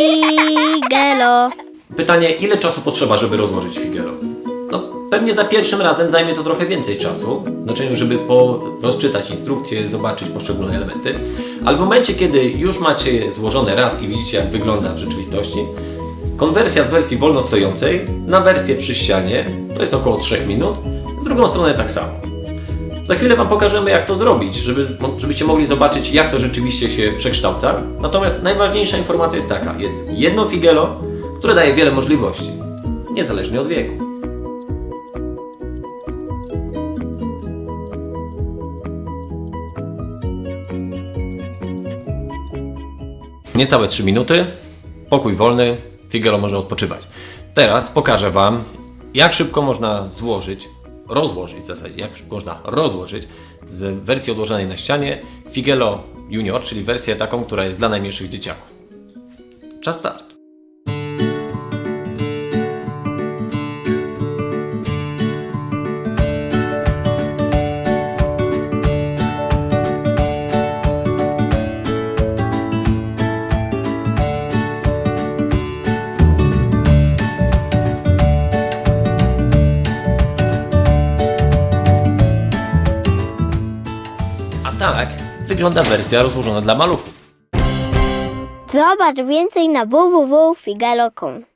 Figelo. Pytanie, ile czasu potrzeba, żeby rozłożyć figelo? No, pewnie za pierwszym razem zajmie to trochę więcej czasu, w znaczeniu, żeby po, rozczytać instrukcję, zobaczyć poszczególne elementy, ale w momencie, kiedy już macie złożone raz i widzicie, jak wygląda w rzeczywistości, konwersja z wersji wolno stojącej na wersję przy ścianie to jest około 3 minut, w drugą stronę tak samo. Za chwilę Wam pokażemy, jak to zrobić, żeby, żebyście mogli zobaczyć, jak to rzeczywiście się przekształca. Natomiast najważniejsza informacja jest taka: jest jedno figelo, które daje wiele możliwości, niezależnie od wieku. Niecałe 3 minuty, pokój wolny, figelo może odpoczywać. Teraz pokażę Wam, jak szybko można złożyć, rozłożyć w zasadzie, jak można rozłożyć z wersji odłożonej na ścianie Figelo Junior, czyli wersję taką, która jest dla najmniejszych dzieciaków. Czas start. Tak wygląda wersja rozłożona dla maluchów. Zobacz więcej na www.figelo.com.